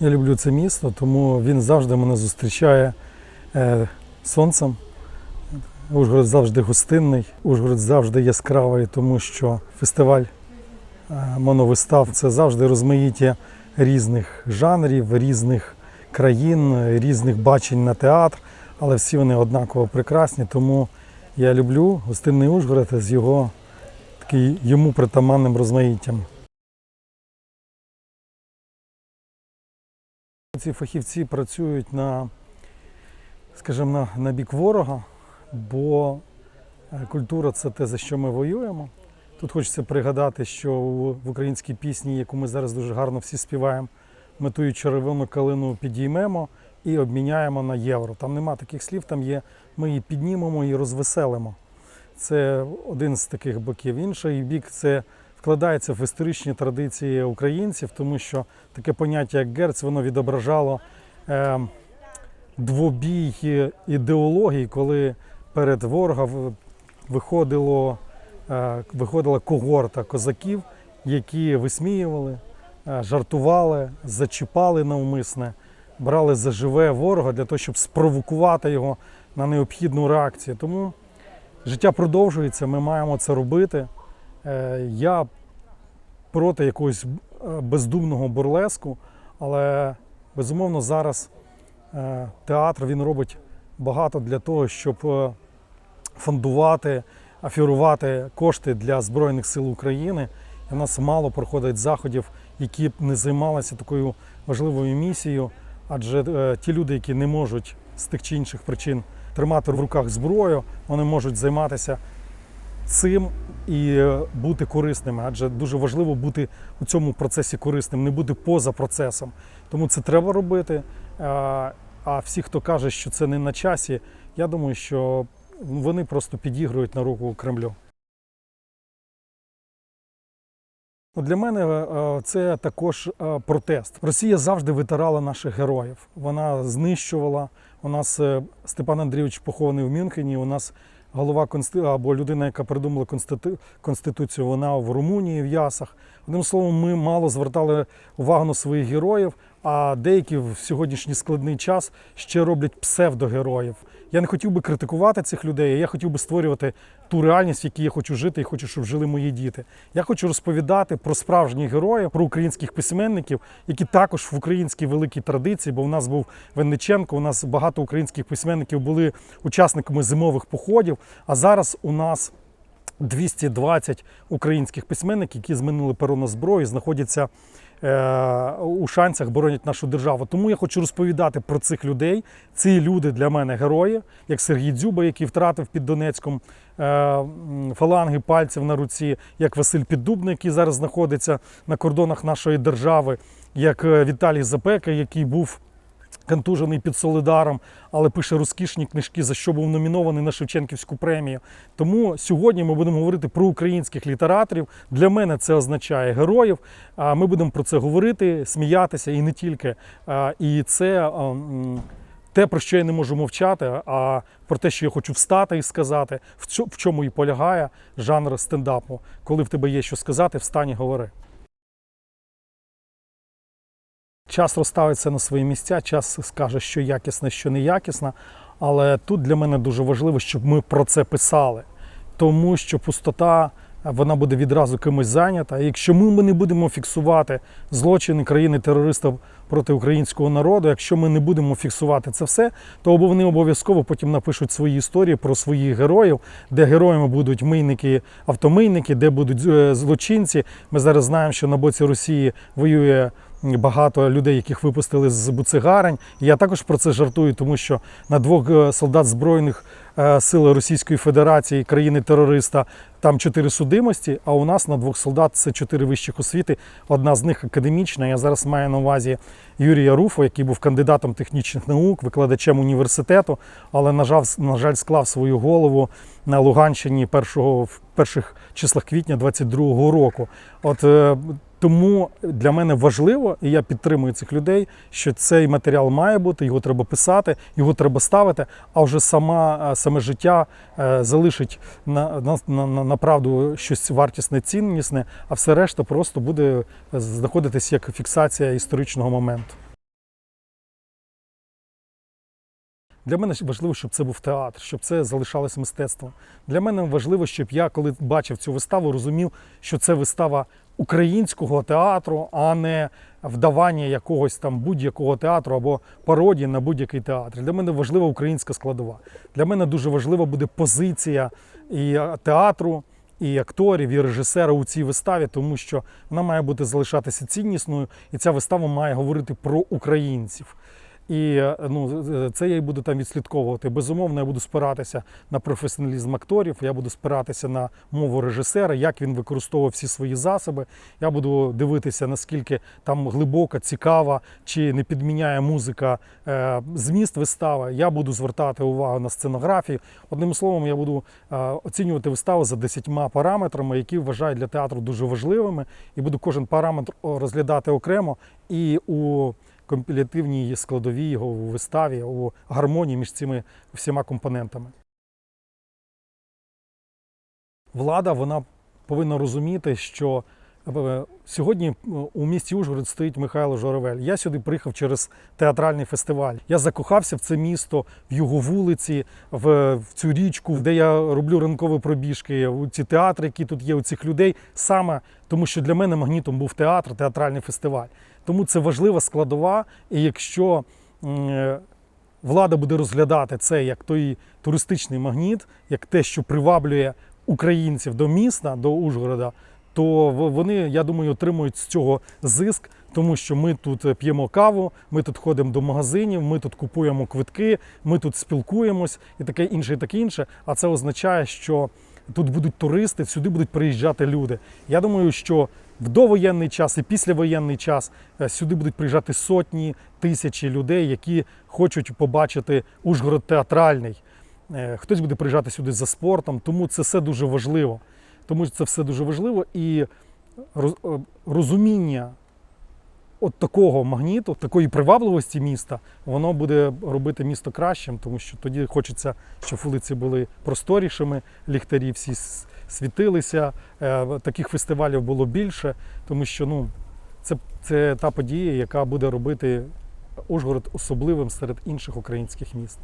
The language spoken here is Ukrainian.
Я люблю це місто, тому він завжди мене зустрічає е, сонцем. Ужгород завжди гостинний, Ужгород завжди яскравий, тому що фестиваль е, моновистав це завжди розмаїття різних жанрів, різних країн, різних бачень на театр, але всі вони однаково прекрасні. Тому я люблю гостинний Ужгород з його такий йому притаманним розмаїттям. Ці фахівці працюють на, скажімо, на, на бік ворога, бо е, культура це те, за що ми воюємо. Тут хочеться пригадати, що в українській пісні, яку ми зараз дуже гарно всі співаємо, ми тую червону калину підіймемо і обміняємо на євро. Там нема таких слів, там є ми її піднімемо і розвеселимо. Це один з таких боків. Інший бік це вкладається в історичні традиції українців, тому що таке поняття як герц, воно відображало е, двобій ідеологій, коли перед ворога виходило, е, виходила когорта козаків, які висміювали, е, жартували, зачіпали навмисне, брали за живе ворога для того, щоб спровокувати його на необхідну реакцію. Тому життя продовжується, ми маємо це робити. Е, Я проти якогось е, бездумного бурлеску, але безумовно зараз е, театр він робить багато для того, щоб е, фондувати, афірувати кошти для Збройних сил України. І в нас мало проходить заходів, які б не займалися такою важливою місією, адже ті люди, які не можуть з тих чи інших причин тримати в руках зброю, вони можуть займатися цим і е, бути корисними, адже дуже важливо бути у цьому процесі корисним, не бути поза процесом. Тому це треба робити. А а всі, хто каже, що це не на часі, я думаю, що вони просто підігрують на руку Кремлю. Ну, Для мене е, це також е, протест. Росія завжди витирала наших героїв. Вона знищувала. У нас е, Степан Андрійович похований в Мюнхені. У нас голова або людина, яка придумала конститу... конституцію, вона в Румунії, в Ясах. Одним словом, ми мало звертали увагу на своїх героїв, а деякі в сьогоднішній складний час ще роблять псевдогероїв. Я не хотів би критикувати цих людей, я хотів би створювати ту реальність, в якій я хочу жити, і хочу, щоб жили мої діти. Я хочу розповідати про справжніх героїв, про українських письменників, які також в українській великій традиції, бо у нас був Винниченко, у нас багато українських письменників були учасниками зимових походів. А зараз у нас 220 українських письменників, які змінили перо на зброю, знаходяться у шанцях, боронять нашу державу. Тому я хочу розповідати про цих людей. Ці люди для мене герої, як Сергій Дзюба, який втратив під Донецьком е, фаланги пальців на руці, як Василь Піддубний, який зараз знаходиться на кордонах нашої держави, як е, Віталій Запека, який був контужений під Солидаром, але пише розкішні книжки, за що був номінований на Шевченківську премію. Тому сьогодні ми будемо говорити про українських літераторів. Для мене це означає героїв. А Ми будемо про це говорити, сміятися і не тільки. І це те, про що я не можу мовчати, а про те, що я хочу встати і сказати, в чому і полягає жанр стендапу. Коли в тебе є що сказати, встань і говори. Час розставиться на свої місця, час скаже, що якісне, що не якісне. Але тут для мене дуже важливо, щоб ми про це писали, тому що пустота вона буде відразу кимось зайнята. Якщо ми не будемо фіксувати злочини країни терористів проти українського народу, якщо ми не будемо фіксувати це все, то вони обов'язково потім напишуть свої історії про своїх героїв, де героями будуть мийники, автомийники, де будуть е, злочинці. Ми зараз знаємо, що на боці Росії воює багато людей, яких випустили з буцегарень. І Я також про це жартую, тому що на двох е, солдат збройних е, сил Російської Федерації, країни-терориста, там чотири судимості. А у нас на двох солдат це чотири вищих освіти. Одна з них академічна. Я зараз маю на увазі Юрія Руфа, який був кандидатом технічних наук, викладачем університету, але на жаль, на жаль, склав свою голову на Луганщині першого в перших числах квітня 22-го року. От е, тому для мене важливо, і я підтримую цих людей, що цей матеріал має бути, його треба писати, його треба ставити. А вже сама е, саме життя е, залишить на, на, на, на- правду щось вартісне, ціннісне, а все решта просто буде е, знаходитись як фіксація історичного моменту. Для мене важливо, щоб це був театр, щоб це залишалось мистецтвом. Для мене важливо, щоб я, коли бачив цю виставу, розумів, що це вистава українського театру, а не вдавання якогось там будь-якого театру або пародії на будь-який театр. Для мене важлива українська складова. Для мене дуже важлива буде позиція і театру, і акторів, і режисера у цій виставі, тому що вона має бути залишатися ціннісною, і ця вистава має говорити про українців. І е, ну, це я і буду там відслідковувати. Безумовно, я буду спиратися на професіоналізм акторів, я буду спиратися на мову режисера, як він використовував всі свої засоби. Я буду дивитися, наскільки там глибока, цікава чи не підміняє музика е, зміст вистави. Я буду звертати увагу на сценографію. Одним словом, я буду е, оцінювати виставу за десятьма параметрами, які вважаю для театру дуже важливими, і буду кожен параметр розглядати окремо і у компілятивній складовій його у виставі, у гармонії між цими всіма компонентами. Влада вона повинна розуміти, що е, сьогодні е, у місті Ужгород стоїть Михайло Журавель. Я сюди приїхав через театральний фестиваль. Я закохався в це місто, в його вулиці, в, в цю річку, де я роблю ранкові пробіжки, у ці театри, які тут є, у цих людей. Саме тому, що для мене магнітом був театр, театральний фестиваль. Тому це важлива складова. І якщо е, влада буде розглядати це як той туристичний магніт, як те, що приваблює українців до міста, до Ужгорода, то вони, я думаю, отримують з цього зиск, тому що ми тут е, п'ємо каву, ми тут ходимо до магазинів, ми тут купуємо квитки, ми тут спілкуємось і таке інше, і таке інше. А це означає, що тут будуть туристи, сюди будуть приїжджати люди. Я думаю, що в довоєнний час і післявоєнний час е, сюди будуть приїжджати сотні тисячі людей, які хочуть побачити Ужгород театральний. Е, Хтось буде приїжджати сюди за спортом, тому це все дуже важливо. Тому це все дуже важливо і е, розуміння от такого магніту, такої привабливості міста, воно буде робити місто кращим, тому що тоді хочеться, щоб вулиці були просторішими, ліхтарі всі світилися, е, таких фестивалів було більше, тому що ну, це, це та подія, яка буде робити Ужгород особливим серед інших українських міст.